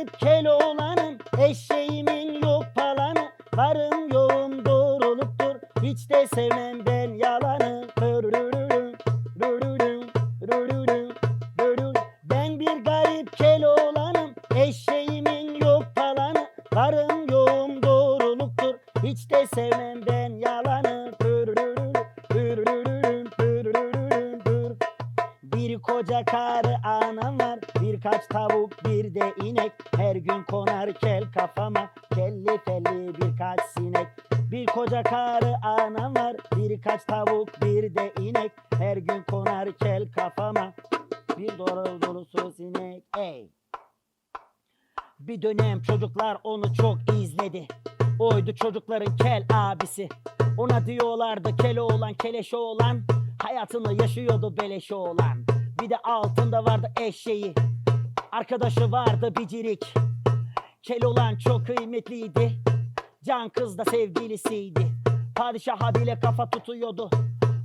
bir garip Keloğlan'ım Eşeğimin yok palanı Varım yoğum doğruluktur Hiç de sevmem ben yalanı. Ben bir garip Keloğlan'ım Eşeğimin yok palanı Varım yoğum doğruluktur Hiç de sevmem ben yalanı koca karı anam var. Birkaç tavuk bir de inek. Her gün konar kel kafama. Kelli felli birkaç sinek. Bir koca karı anam var. Birkaç tavuk bir de inek. Her gün konar kel kafama. Bir doğru dolusu sinek. Ey! Bir dönem çocuklar onu çok izledi. Oydu çocukların kel abisi. Ona diyorlardı kele olan keleşe olan. Hayatını yaşıyordu beleşe olan. Bir de altında vardı eşeği. Arkadaşı vardı bicirik. Kel olan çok kıymetliydi. Can kız da sevgilisiydi. Padişaha bile kafa tutuyordu.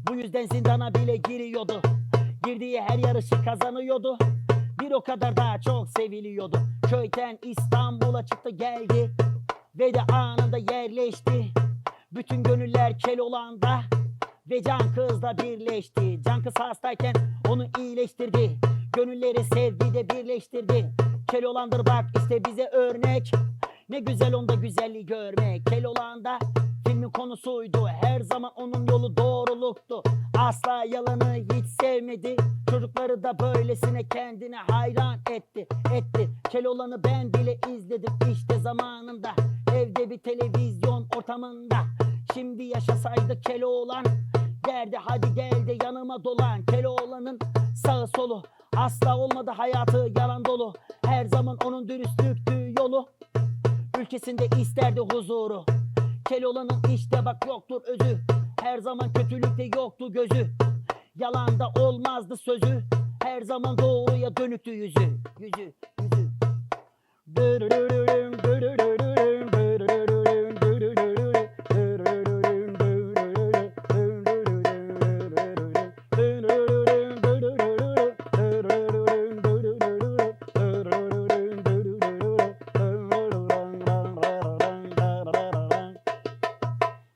Bu yüzden zindana bile giriyordu. Girdiği her yarışı kazanıyordu. Bir o kadar daha çok seviliyordu. Köyden İstanbul'a çıktı geldi. Ve de anında yerleşti. Bütün gönüller Keloğlan'da. Ve Can kızla birleşti. Can kız hastayken onu iyileştirdi. Gönülleri sevgide birleştirdi. Keloğlan'dır bak işte bize örnek. Ne güzel onda güzelliği görmek. Keloğlan'da filmin konusuydu. Her zaman onun yolu doğruluktu. Asla yalanı hiç sevmedi. Çocukları da böylesine kendine hayran etti. Etti. Keloğlan'ı ben bile izledim işte zamanında. Evde bir televizyon ortamında. Şimdi yaşasaydı Keloğlan. Derdi hadi gel de yanıma dolan. Keloğlan'ın sağı solu. Asla olmadı hayatı yalan dolu. Her zaman onun dürüstlüktü yolu. Ülkesinde isterdi huzuru. Keloğlan'ın işte bak yoktur özü. Her zaman kötülükte yoktu gözü. Yalanda olmazdı sözü. Her zaman doğruya dönüktü yüzü. Yüzü, yüzü. Dırırırırım,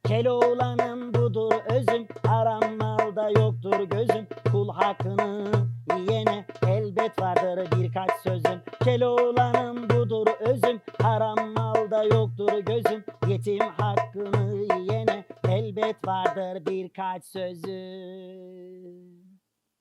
Keloğlan'ım budur özüm Aram malda yoktur gözüm. Kul hakkını yiyene elbet vardır birkaç sözüm. Keloğlan'ım budur özüm Haram malda yoktur gözüm. Yetim hakkını yiyene elbet vardır birkaç sözüm